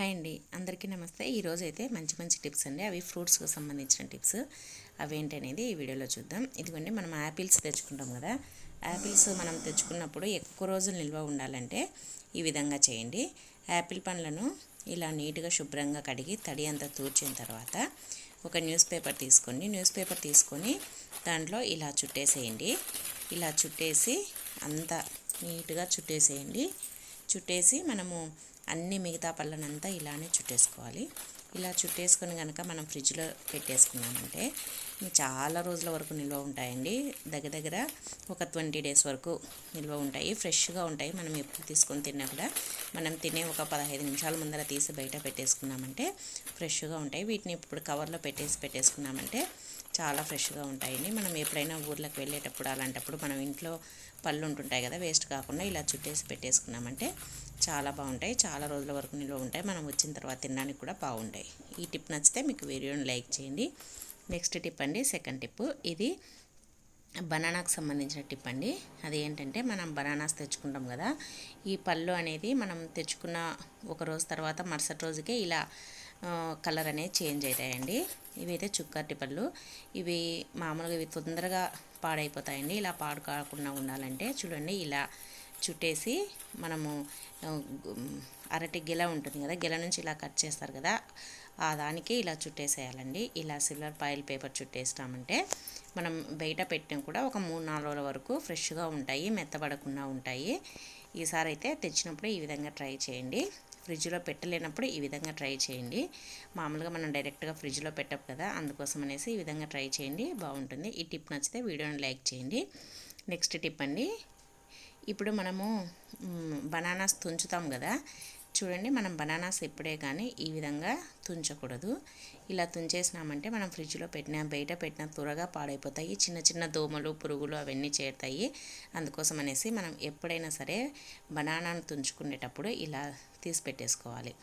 Hi అండి. అందరికీ నమస్తే. ఈరోజు అయితే మంచి మంచి టిప్స్ అండి. అవి ఫ్రూట్స్కి సంబంధించిన టిప్స్. అవేంటి అనేది ఈ వీడియోలో చూద్దాం. ఇదిగోండి మనం యాపిల్స్ తెచ్చుకుంటాం కదా. యాపిల్స్ మనం తెచ్చుకున్నప్పుడు ఎక్కువ రోజులు నిల్వ ఉండాలంటే ఈ విధంగా చేయండి. యాపిల్ పండ్లను ఇలా నీట్గా శుభ్రంగా కడిగి తడి అంతా తూర్చిన తర్వాత ఒక న్యూస్ పేపర్ తీసుకోండి. న్యూస్ పేపర్ తీసుకొని దాంట్లో ఇలా చుట్టేసేయండి. ఇలా చుట్టేసి అంతా నీట్గా చుట్టేసేయండి. చుట్టేసి మనము అన్ని మిగతా పళ్ళనంతా ఇలానే చుట్టేసుకోవాలి. ఇలా చుట్టేసుకొని కనుక మనం ఫ్రిడ్జ్లో పెట్టేసుకున్నామంటే చాలా రోజుల వరకు నిల్వ ఉంటాయండి. దగ్గర దగ్గర ఒక ట్వంటీ డేస్ వరకు నిల్వ ఉంటాయి. ఫ్రెష్గా ఉంటాయి. మనం ఎప్పుడు తీసుకొని తిన్నా కూడా మనం తినే ఒక పదహైదు నిమిషాల ముందర తీసి బయట పెట్టేసుకున్నామంటే ఫ్రెష్గా ఉంటాయి. వీటిని ఇప్పుడు కవర్లో పెట్టేసి పెట్టేసుకున్నామంటే చాలా ఫ్రెష్గా ఉంటాయండి. మనం ఎప్పుడైనా ఊర్లకు వెళ్ళేటప్పుడు అలాంటప్పుడు మనం ఇంట్లో పళ్ళు ఉంటుంటాయి కదా వేస్ట్ కాకుండా ఇలా చుట్టేసి పెట్టేసుకున్నామంటే చాలా బాగుంటాయి. చాలా రోజుల వరకు నిల్వ ఉంటాయి. మనం వచ్చిన తర్వాత తినడానికి కూడా బాగుంటాయి. ఈ టిప్ నచ్చితే మీకు వీడియోని లైక్ చేయండి. నెక్స్ట్ టిప్ అండి సెకండ్ టిప్. ఇది బనానాకు సంబంధించిన టిప్ అండి. అది ఏంటంటే మనం బనానాస్ తెచ్చుకుంటాం కదా. ఈ పళ్ళు అనేది మనం తెచ్చుకున్న ఒక రోజు తర్వాత మరుసటి రోజుకే ఇలా కలర్ అనేది చేంజ్ అవుతాయండి. ఇవైతే చుక్కటి పళ్ళు. ఇవి మామూలుగా ఇవి తొందరగా పాడైపోతాయండి. ఇలా పాడు కాకుండా ఉండాలంటే చూడండి ఇలా చుట్టేసి మనము అరటి గెల ఉంటుంది కదా గెల నుంచి ఇలా కట్ చేస్తారు కదా ఆ దానికి ఇలా చుట్టేసేయాలండి. ఇలా సిల్వర్ పాయిల్ పేపర్ చుట్టేస్తామంటే మనం బయట పెట్టిన కూడా ఒక మూడు నాలుగు రోజుల వరకు ఫ్రెష్గా ఉంటాయి మెత్తబడకుండా ఉంటాయి. ఈసారి అయితే తెచ్చినప్పుడు ఈ విధంగా ట్రై చేయండి. ఫ్రిడ్జ్లో పెట్టలేనప్పుడు ఈ విధంగా ట్రై చేయండి. మామూలుగా మనం డైరెక్ట్గా ఫ్రిడ్జ్లో పెట్టం కదా అందుకోసం అనేసి ఈ విధంగా ట్రై చేయండి బాగుంటుంది. ఈ టిప్ నచ్చితే వీడియోని లైక్ చేయండి. నెక్స్ట్ టిప్ అండి ఇప్పుడు మనము బనానాస్ తుంచుతాం కదా. చూడండి మనం బనానాస్ ఎప్పుడే కానీ ఈ విధంగా తుంచకూడదు. ఇలా తుంచేసినామంటే మనం ఫ్రిడ్జ్లో పెట్టిన బయట పెట్టిన త్వరగా పాడైపోతాయి. చిన్న చిన్న దోమలు పురుగులు అవన్నీ చేరుతాయి. అందుకోసం అనేసి మనం ఎప్పుడైనా సరే బనానాను తుంచుకునేటప్పుడు ఇలా తీసి పెట్టేసుకోవాలి.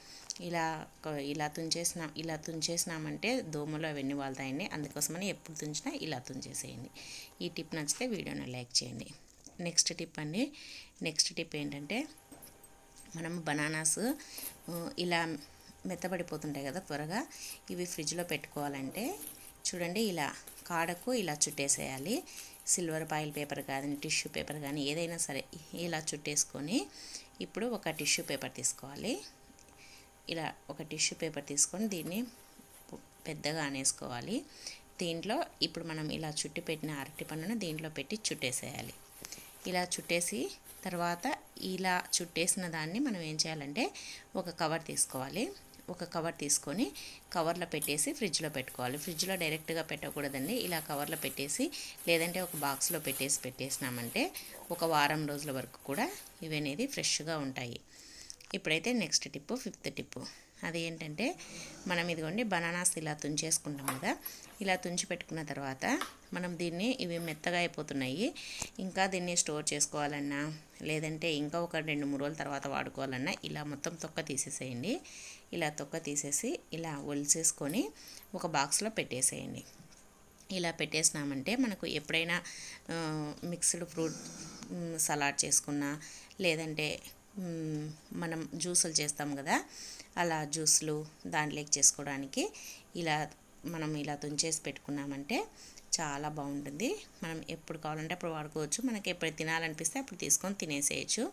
ఇలా ఇలా తుంచేసిన ఇలా తుంచేసినామంటే దోమలు అవన్నీ వాళ్తాయండి. అందుకోసమని ఎప్పుడు తుంచినా ఇలా తుంచేసేయండి. ఈ టిప్ నచ్చితే వీడియోని లైక్ చేయండి. నెక్స్ట్ టిప్ అండి. నెక్స్ట్ టిప్ ఏంటంటే మనం బనానాస్ ఇలా మెత్తబడిపోతుంటాయి కదా త్వరగా ఇవి ఫ్రిడ్జ్లో పెట్టుకోవాలంటే చూడండి ఇలా కాడకు ఇలా చుట్టేసేయాలి. సిల్వర్ పాయిల్ పేపర్ కానీ టిష్యూ పేపర్ కానీ ఏదైనా సరే ఇలా చుట్టేసుకొని ఇప్పుడు ఒక టిష్యూ పేపర్ తీసుకోవాలి. ఇలా ఒక టిష్యూ పేపర్ తీసుకొని దీన్ని పెద్దగా అనేసుకోవాలి. దీంట్లో ఇప్పుడు మనం ఇలా చుట్టి పెట్టిన అరటి పన్నును దీంట్లో పెట్టి చుట్టేసేయాలి. ఇలా చుట్టేసి తర్వాత ఇలా చుట్టేసిన దాన్ని మనం ఏం చేయాలంటే ఒక కవర్ తీసుకోవాలి. ఒక కవర్ తీసుకొని కవర్లో పెట్టేసి ఫ్రిడ్జ్లో పెట్టుకోవాలి. ఫ్రిడ్జ్లో డైరెక్ట్గా పెట్టకూడదండి. ఇలా కవర్లో పెట్టేసి లేదంటే ఒక బాక్స్లో పెట్టేసి పెట్టేసినామంటే ఒక వారం రోజుల వరకు కూడా ఇవి అనేది ఫ్రెష్గా ఉంటాయి. ఇప్పుడైతే నెక్స్ట్ టిప్పు ఫిఫ్త్ టిప్పు. అది ఏంటంటే మనం ఇదిగోండి బనానాస్ ఇలా తుంచేసుకుంటాం కదా ఇలా తుంచి పెట్టుకున్న తర్వాత మనం దీన్ని ఇవి మెత్తగా అయిపోతున్నాయి. ఇంకా దీన్ని స్టోర్ చేసుకోవాలన్నా లేదంటే ఇంకా ఒక రెండు మూడు రోజుల తర్వాత వాడుకోవాలన్నా ఇలా మొత్తం తొక్క తీసేసేయండి. ఇలా తొక్క తీసేసి ఇలా ఒలిసేసుకొని ఒక బాక్స్లో పెట్టేసేయండి. ఇలా పెట్టేసినామంటే మనకు ఎప్పుడైనా మిక్స్డ్ ఫ్రూట్ సలాడ్ చేసుకున్నా లేదంటే మనం జ్యూసులు చేస్తాం కదా అలా జ్యూస్లు దాంట్లోకి చేసుకోవడానికి ఇలా మనం ఇలా తుంచేసి పెట్టుకున్నామంటే చాలా బాగుంటుంది. మనం ఎప్పుడు కావాలంటే అప్పుడు వాడుకోవచ్చు. మనకి ఎప్పుడు తినాలనిపిస్తే అప్పుడు తీసుకొని తినేసేయచ్చు.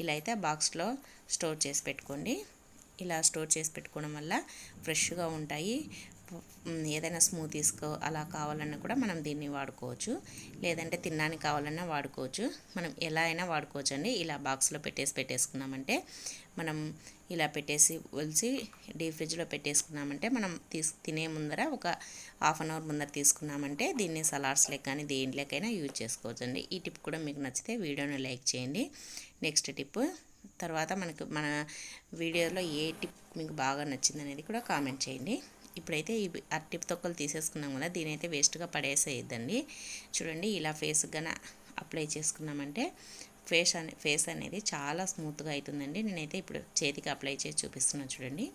ఇలా అయితే బాక్స్లో స్టోర్ చేసి పెట్టుకోండి. ఇలా స్టోర్ చేసి పెట్టుకోవడం వల్ల ఫ్రెష్గా ఉంటాయి. ఏదైనా స్మూతీస్కో అలా కావాలన్నా కూడా మనం దీన్ని వాడుకోవచ్చు. లేదంటే తినడానికి కావాలన్నా వాడుకోవచ్చు. మనం ఎలా అయినా వాడుకోవచ్చు అండి ఇలా బాక్స్లో పెట్టేసి పెట్టేసుకున్నామంటే మనం ఇలా పెట్టేసి ఒలిచి డీప్ ఫ్రిడ్జ్లో పెట్టేసుకున్నామంటే మనం తీసు తినే ముందర ఒక హాఫ్ అన్ అవర్ ముందర తీసుకున్నామంటే దీన్ని సలాడ్స్లోకి కానీ దేంట్లోకైనా యూజ్ చేసుకోవచ్చు అండి ఈ టిప్ కూడా మీకు నచ్చితే వీడియోని లైక్ చేయండి. నెక్స్ట్ టిప్ తర్వాత మనకు మన వీడియోలో ఏ టిప్ మీకు బాగా నచ్చింది అనేది కూడా కామెంట్ చేయండి. ఇప్పుడైతే ఈ అరటి తొక్కలు తీసేసుకున్నాం కదా దీని అయితే వేస్ట్గా పడేసేయద్దండి. చూడండి ఇలా ఫేస్ గన అప్లై చేసుకున్నామంటే ఫేస్ అనే ఫేస్ అనేది చాలా స్మూత్గా అవుతుందండి నేనైతే ఇప్పుడు చేతికి అప్లై చేసి చూపిస్తున్నాను చూడండి.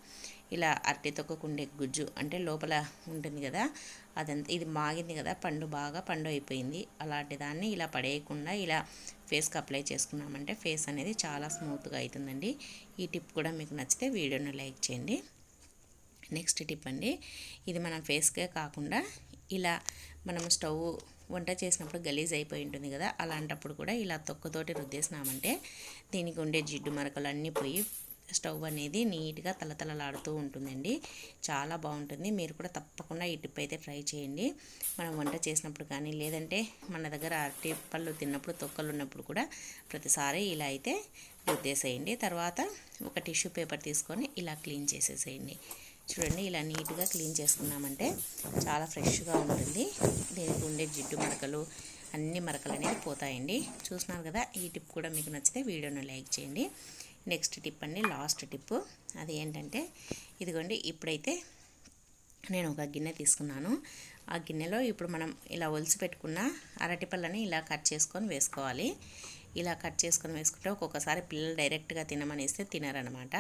ఇలా అరటి తొక్కకుండే గుజ్జు అంటే లోపల ఉంటుంది కదా అదంతా ఇది మాగింది కదా పండు బాగా పండు అయిపోయింది. అలాంటి దాన్ని ఇలా పడేయకుండా ఇలా ఫేస్కి అప్లై చేసుకున్నామంటే ఫేస్ అనేది చాలా స్మూత్గా అవుతుందండి ఈ టిప్ కూడా మీకు నచ్చితే వీడియోను లైక్ చేయండి. నెక్స్ట్ టిప్ అండి ఇది మనం ఫేస్కే కాకుండా ఇలా మనం స్టవ్ వంట చేసినప్పుడు గలీజ్ అయిపోయి ఉంటుంది కదా అలాంటప్పుడు కూడా ఇలా తొక్కతోటి రుద్దేసినామంటే దీనికి ఉండే జిడ్డు మరకలు అన్నీ పోయి స్టవ్ అనేది నీట్గా తలతలలాడుతూ ఉంటుందండి. చాలా బాగుంటుంది. మీరు కూడా తప్పకుండా ఈ టిప్ అయితే ట్రై చేయండి. మనం వంట చేసినప్పుడు కానీ లేదంటే మన దగ్గర అరటి పళ్ళు తిన్నప్పుడు తొక్కలు ఉన్నప్పుడు కూడా ప్రతిసారి ఇలా అయితే రుద్దేసేయండి. తర్వాత ఒక టిష్యూ పేపర్ తీసుకొని ఇలా క్లీన్ చేసేసేయండి. చూడండి ఇలా నీట్గా క్లీన్ చేసుకున్నామంటే చాలా ఫ్రెష్గా ఉంటుంది. దీనికి ఉండే జిడ్డు మరకలు అన్ని మరకలు అనేవి పోతాయండి. చూసినారు కదా ఈ టిప్ కూడా మీకు నచ్చితే వీడియోను లైక్ చేయండి. నెక్స్ట్ టిప్ అండి లాస్ట్ టిప్. అది ఏంటంటే ఇదిగోండి ఇప్పుడైతే నేను ఒక గిన్నె తీసుకున్నాను. ఆ గిన్నెలో ఇప్పుడు మనం ఇలా ఒలిసి పెట్టుకున్న అరటిపళ్ళని ఇలా కట్ చేసుకొని వేసుకోవాలి. ఇలా కట్ చేసుకొని వేసుకుంటే ఒక్కొక్కసారి పిల్లలు డైరెక్ట్గా తినమనేస్తే తినరనమాట.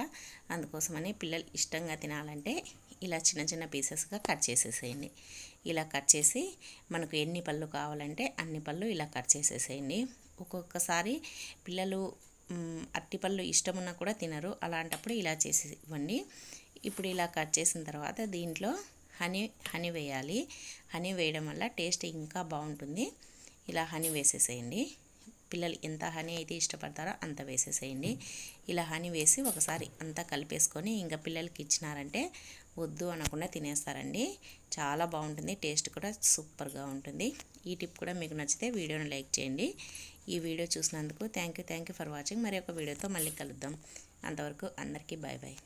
అందుకోసమని పిల్లలు ఇష్టంగా తినాలంటే ఇలా చిన్న చిన్న పీసెస్గా కట్ చేసేసేయండి. ఇలా కట్ చేసి మనకు ఎన్ని పళ్ళు కావాలంటే అన్ని పళ్ళు ఇలా కట్ చేసేసేయండి. ఒక్కొక్కసారి పిల్లలు అరటిపళ్ళు ఇష్టమున్నా కూడా తినరు. అలాంటప్పుడు ఇలా చేసి ఇవ్వండి ఇప్పుడు ఇలా కట్ చేసిన తర్వాత దీంట్లో హనీ హనీ వేయాలి. హనీ వేయడం వల్ల టేస్ట్ ఇంకా బాగుంటుంది. ఇలా హనీ వేసేసేయండి. పిల్లలు ఎంత హనీ అయితే ఇష్టపడతారో అంత వేసేసేయండి. ఇలా హనీ వేసి ఒకసారి అంతా కలిపేసుకొని ఇంకా పిల్లలకి ఇచ్చినారంటే వద్దు అనకుండా తినేస్తారండి. చాలా బాగుంటుంది టేస్ట్ కూడా సూపర్గా ఉంటుంది. ఈ టిప్ కూడా మీకు నచ్చితే వీడియోని లైక్ చేయండి. ఈ వీడియో చూసినందుకు thank you thank you for watching. మరి ఒక వీడియోతో మళ్ళీ కలుద్దాం. అంతవరకు అందరికీ బాయ్ బాయ్.